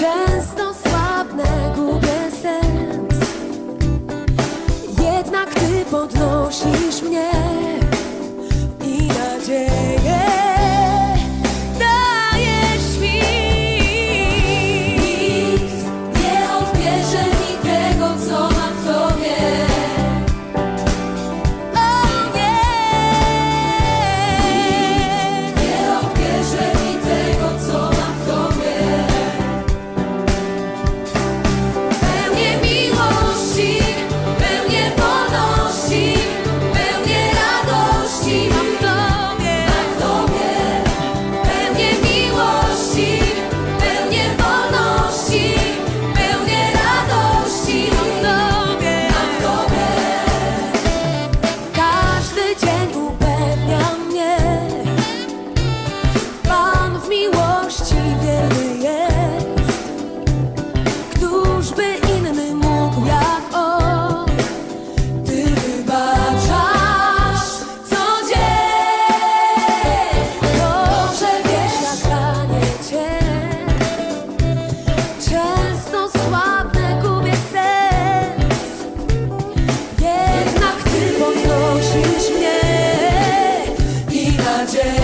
Często słabnę, gubię sens. Jednak ty podnosisz mnie. 낮에